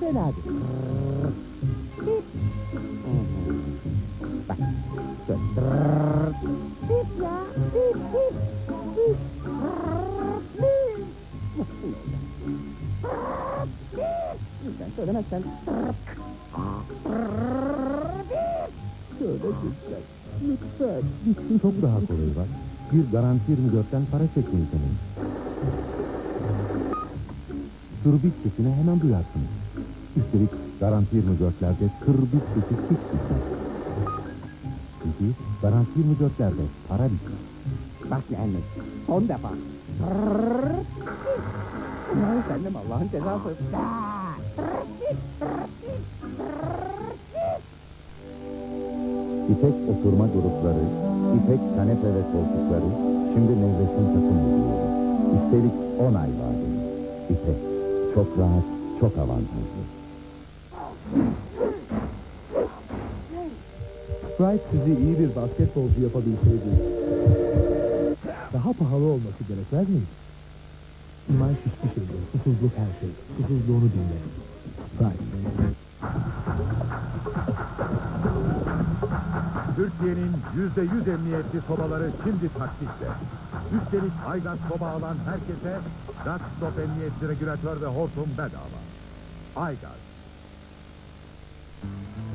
Verdade. Söylemezsen. Şöyle lütfen. Lütfen. Çok daha kolayı var. Bir garanti 24'ten para çekmeyi deneyin. Kırbit sesini hemen duyarsınız. Üstelik garanti 24'lerde kırbit sesi hiç bitmez. Çünkü garanti 24'lerde para bitmez. Bak yani. Son defa. De mi Allah'ın cezası? İpek oturma grupları, İpek kanepe ve koltukları şimdi Nevresim takım uyguluyor. Üstelik 10 ay vadeli. İpek çok rahat, çok avantajlı. Sprite sizi iyi bir basketbolcu yapabilseydi daha pahalı olması gerekmez miydi? İman hiçbir şey değil. Susuzluk her şey. Susuzluğunu dinle. Sprite. Türkiye'nin yüzde yüz emniyetli sobaları şimdi taktikte. Üstelik Aygaz soba alan herkese Gaz Stop Emniyet Regülatör ve Hortum bedava. Aygaz.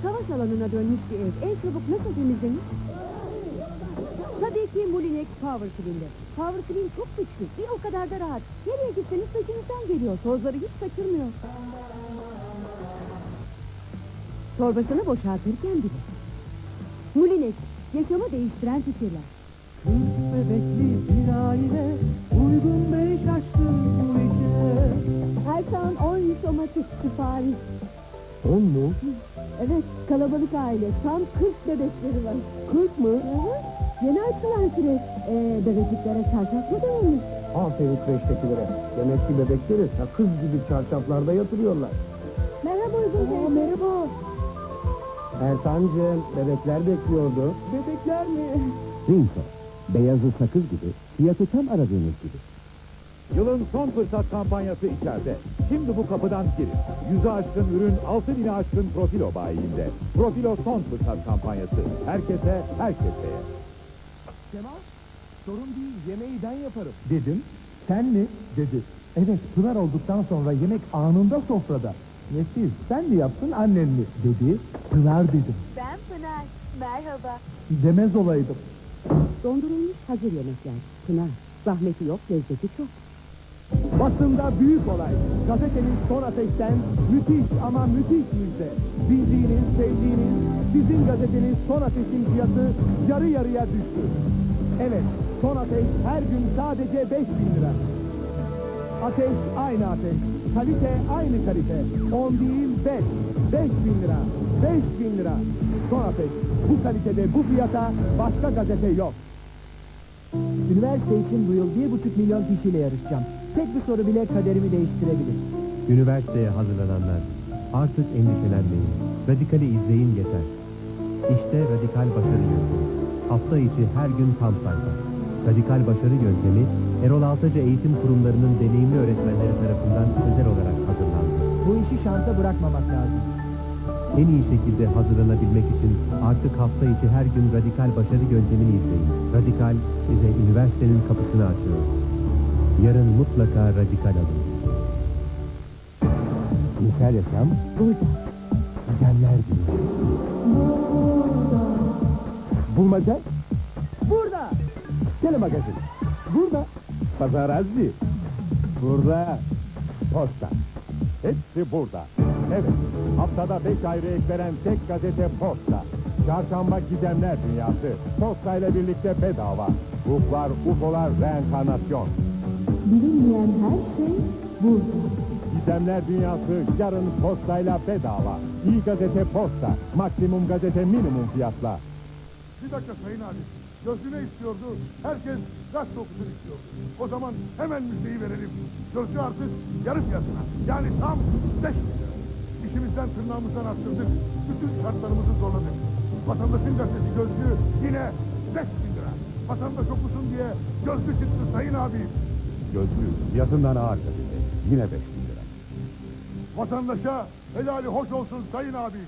Savaş alanına dönmüş bir ev en çabuk nasıl temizlenir? Tabii ki Mulinex Power Clean'de. Power Clean çok güçlü, bir o kadar da rahat. Nereye gitseniz peşinizden geliyor, tozları hiç kaçırmıyor. Torbasını boşaltırken bile. Mulinex, yaşamı değiştiren fikirler. Kız bebekli bir aile uygun beş açtı bu işe. Ersan 10 otomatik sipariş. On mu? Evet, kalabalık aile. Tam 40 bebekleri var. 40 mı? Evet. Yeni açılan süreç. Ee, bebekliklere çarşaf mı dağılmış? Aferin kreştekilere. Demek ki bebekleri sakız gibi çarşaflarda yatırıyorlar. Merhaba Uygun teyze. Merhaba. Ersancığım bebekler bekliyordu. Bebekler mi? Rinso, beyazı sakız gibi, fiyatı tam aradığınız gibi. Yılın son fırsat kampanyası içeride. Şimdi bu kapıdan girin. Yüzü aşkın ürün 6 bini aşkın Profilo bayiliğinde. Profilo son fırsat kampanyası. Herkese, herkese. Kemal, sorun değil yemeği ben yaparım. Dedim. Sen mi? Dedi. Evet, Pınar olduktan sonra yemek anında sofrada. Nefis, sen mi yaptın annen mi? Dedi. Pınar dedim. Ben Pınar. Merhaba. Demez olaydım. Dondurulmuş hazır yemekler. Pınar. Zahmeti yok, lezzeti çok. Basında büyük olay. Gazetenin son ateşten müthiş ama müthiş müjde. Bildiğiniz, sevdiğiniz, sizin gazetenin son ateşin fiyatı yarı yarıya düştü. Evet, son ateş her gün sadece 5 bin lira. Ateş aynı ateş. Kalite aynı kalite. 10 değil 5. 5 bin lira. 5 bin lira. Son ateş. Bu kalitede bu fiyata başka gazete yok. Üniversite için bu yıl bir buçuk milyon kişiyle yarışacağım. Tek bir soru bile kaderimi değiştirebilir. Üniversiteye hazırlananlar, artık endişelenmeyin. Radikali izleyin yeter. İşte Radikal Başarı Yöntemi. Hafta içi her gün tam sayfa. Radikal Başarı Yöntemi, Erol Altaca Eğitim Kurumlarının deneyimli öğretmenleri tarafından özel olarak hazırlandı. Bu işi şansa bırakmamak lazım. En iyi şekilde hazırlanabilmek için artık hafta içi her gün Radikal Başarı Yöntemini izleyin. Radikal size üniversitenin kapısını açıyor. Yarın mutlaka radikal alın. Misal yaşam Burada. Gizemler gibi. Bulmaca? Burada. Telemagazin. Burada. Pazarazi. Burada. Posta. Hepsi burada. Evet, haftada beş ayrı ek veren tek gazete Posta. Çarşamba Gizemler Dünyası. Posta ile birlikte bedava. Ruhlar, UFO'lar, reenkarnasyon. Bilinmeyen her şey burada. Gizemler Dünyası yarın postayla bedava. İyi gazete posta. Maksimum gazete minimum fiyatla. Bir dakika Sayın abi. Gözlü ne istiyordu? Herkes gazete okusun istiyordu. O zaman hemen müjdeyi verelim. Gözlü artık yarı fiyatına. Yani tam beş bin lira. İşimizden tırnağımızdan arttırdık. Bütün şartlarımızı zorladık. Vatandaşın gazetesi Gözlü yine beş bin lira. Vatandaş okusun diye Gözlü çıktı sayın abim. Gözlü, fiyatından ağır gazete. Yine 5 bin. Vatandaşa helali hoş olsun sayın abim.